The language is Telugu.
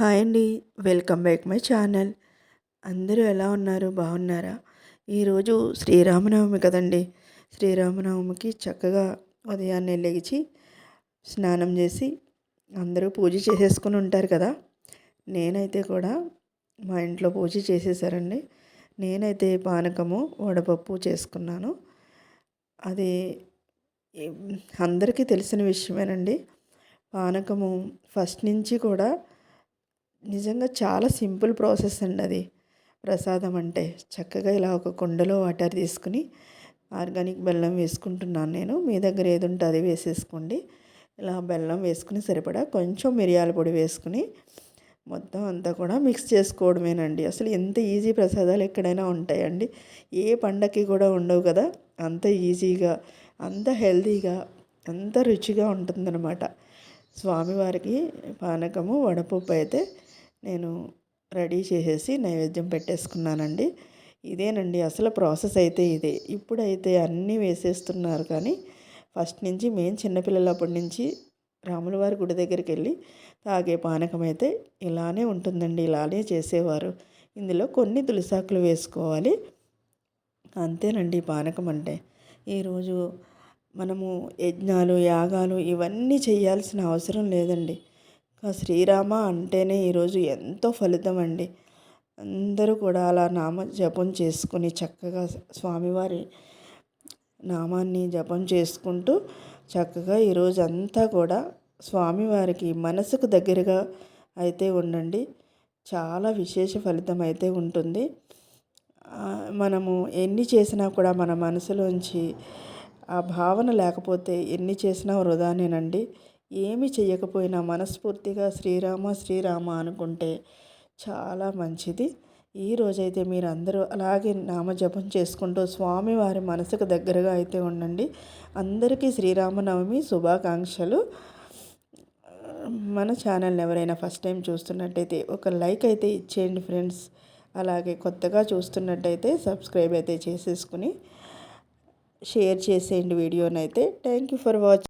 హాయ్ అండి. Welcome back my channel. అందరూ ఎలా ఉన్నారు? బాగున్నారా? ఈరోజు శ్రీరామనవమి కదండి. శ్రీరామనవమికి చక్కగా ఉదయాన్నే లేచి స్నానం చేసి అందరూ పూజ చేసేసుకుని ఉంటారు కదా. నేనైతే కూడా మా ఇంట్లో పూజ చేసేసారండి. నేనైతే పానకము వడపప్పు చేసుకున్నాను. అది అందరికీ తెలిసిన విషయమేనండి. పానకము ఫస్ట్ నుంచి కూడా నిజంగా చాలా సింపుల్ ప్రాసెస్ అండి అది. ప్రసాదం అంటే చక్కగా ఇలా ఒక కుండలో వాటర్ తీసుకుని ఆర్గానిక్ బెల్లం వేసుకుంటున్నాను నేను. మీ దగ్గర ఏది ఉంటే అది వేసేసుకోండి. ఇలా బెల్లం వేసుకుని సరిపడా కొంచెం మిరియాల పొడి వేసుకుని మొత్తం అంతా కూడా మిక్స్ చేసుకోవడమేనండి. అసలు ఎంత ఈజీ ప్రసాదాలు ఎక్కడైనా ఉంటాయండి. ఏ పండగకి కూడా ఉండవు కదా. అంత ఈజీగా అంత హెల్తీగా అంత రుచిగా ఉంటుందన్నమాట. స్వామివారికి పానకము వడపప్పు అయితే నేను రెడీ చేసేసి నైవేద్యం పెట్టేసుకున్నానండి. ఇదేనండి అసలు ప్రాసెస్ అయితే ఇదే. ఇప్పుడైతే అన్నీ వేసేస్తున్నారు కానీ ఫస్ట్ నుంచి మేము చిన్నపిల్లలప్పటి నుంచి రాములవారి గుడి దగ్గరికి వెళ్ళి తాగే పానకం అయితే ఇలానే ఉంటుందండి ఇలానే చేసేవారు. ఇందులో కొన్ని తులసాకులు వేసుకోవాలి. అంతేనండి పానకం అంటే. ఈరోజు మనము యజ్ఞాలు యాగాలు ఇవన్నీ చేయాల్సిన అవసరం లేదండి. శ్రీరామ అంటేనే ఈరోజు ఎంతో ఫలితం అండి అందరూ కూడా అలా నామ జపం చేసుకుని చక్కగా స్వామివారి నామాన్ని జపం చేసుకుంటూ చక్కగా ఈరోజు అంతా కూడా స్వామివారికి మనసుకు దగ్గరగా అయితే ఉండండి. చాలా విశేష ఫలితం అయితే ఉంటుంది. మనము ఎన్ని చేసినా కూడా మన మనసులోంచి ఆ భావన లేకపోతే ఎన్ని చేసినా వృధానేనండి. ఏమి చేయకపోయినా మనస్ఫూర్తిగా శ్రీరామ శ్రీరామ అనుకుంటే చాలా మంచిది. ఈ రోజైతే మీరు అందరూ అలాగే నామజపం చేసుకుంటూ స్వామివారి మనసుకు దగ్గరగా అయితే ఉండండి. అందరికీ శ్రీరామనవమి శుభాకాంక్షలు. మన ఛానల్ని ఎవరైనా ఫస్ట్ టైం చూస్తున్నట్టయితే ఒక లైక్ అయితే ఇచ్చేయండి ఫ్రెండ్స్. అలాగే కొత్తగా చూస్తున్నట్టయితే సబ్స్క్రైబ్ అయితే చేసేసుకుని షేర్ చేసేయండి వీడియోనైతే. Thank you for watching